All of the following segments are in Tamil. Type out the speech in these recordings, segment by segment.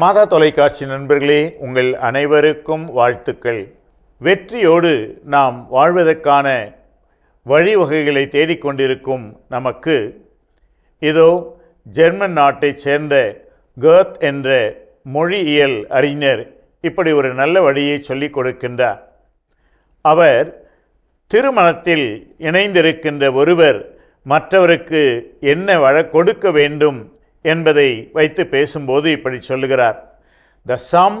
மாதா தொலைக்காட்சி நண்பர்களே உங்கள் அனைவருக்கும் வாழ்த்துக்கள். வெற்றியோடு நாம் வாழ்வதற்கான வழிவகைகளை தேடிக்கொண்டிருக்கும் நமக்கு இதோ ஜெர்மன் நாட்டைச் சேர்ந்த கேர்த் என்ற மொழியியல் அறிஞர் இப்படி ஒரு நல்ல வழியை சொல்லிக் கொடுக்கின்றார். அவர் திருமணத்தில் இணைந்திருக்கின்ற ஒருவர் மற்றவருக்கு என்ன வழ கொடுக்க வேண்டும் என்பதை வைத்து பேசும்போது இப்படி சொல்லுகிறார் the sum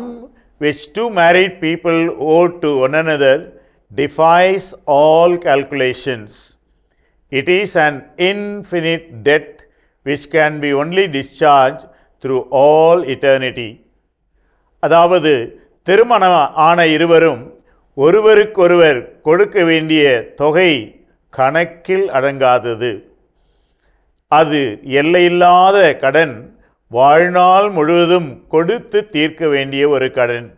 which two married people owe to one another defies all calculations it is an infinite debt which can be only discharge through all eternity அதாவது திருமணம் ஆன இருவரும் ஒருவருக்கொருவர் கொடுக்க வேண்டிய தொகை கணக்கில் அடங்காதது அது எல்லையில்லாத கடன் வாழ்நாள் முழுவதும் கொடுத்து தீர்க்க வேண்டிய ஒரு கடன்.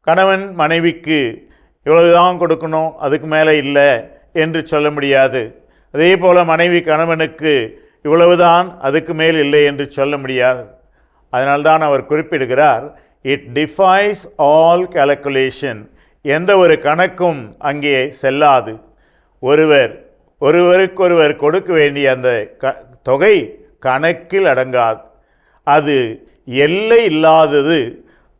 கணவன் மனைவிக்கு இவ்வளவுதான் கொடுக்கணும் அதுக்கு மேலே இல்லை என்று சொல்ல முடியாது. அதே போல் மனைவி கணவனுக்கு இவ்வளவுதான் அதுக்கு மேல் இல்லை என்று சொல்ல முடியாது. அதனால்தான் அவர் குறிப்பிடுகிறார் இட் டிஃபைஸ் ஆல் கேல்குலேஷன் எந்த ஒரு கணக்கும் அங்கே செல்லாது. ஒருவர் ஒருவருக்கொருவர் கொடுக்க வேண்டிய அந்த க தொகை கணக்கில் அடங்காது. அது எல்லை இல்லாதது.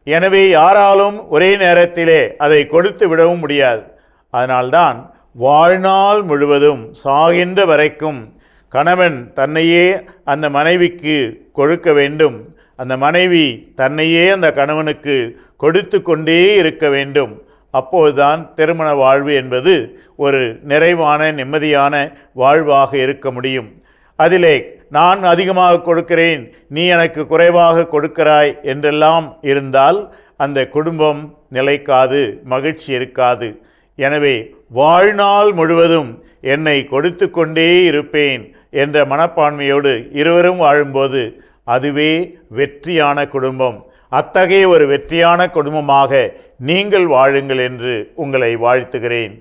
எனவே யாராலும் ஒரே நேரத்திலே அதை கொடுத்து விடவும் முடியாது. அதனால்தான் வாழ்நாள் முழுவதும் சாகின்ற வரைக்கும் கணவன் தன்னையே அந்த மனைவிக்கு கொடுக்க வேண்டும். அந்த மனைவி தன்னையே அந்த கணவனுக்கு கொடுத்து கொண்டே இருக்க வேண்டும். அப்போதுதான் திருமண வாழ்வு என்பது ஒரு நிறைவான நிம்மதியான வாழ்வாக இருக்க முடியும். அதிலே நான் அதிகமாக கொடுக்கிறேன் நீ எனக்கு குறைவாக கொடுக்கிறாய் என்றெல்லாம் இருந்தால் அந்த குடும்பம் நிலைக்காது மகிழ்ச்சி இருக்காது. எனவே வாழ்நாள் முழுவதும் என்னை கொடுத்து கொண்டே இருப்பேன் என்ற மனப்பான்மையோடு இருவரும் வாழும்போது அதுவே வெற்றியான குடும்பம். அத்தகைய ஒரு வெற்றியான குடும்பமாக நீங்கள் வாழுங்கள் என்று உங்களை வாழ்த்துகிறேன்.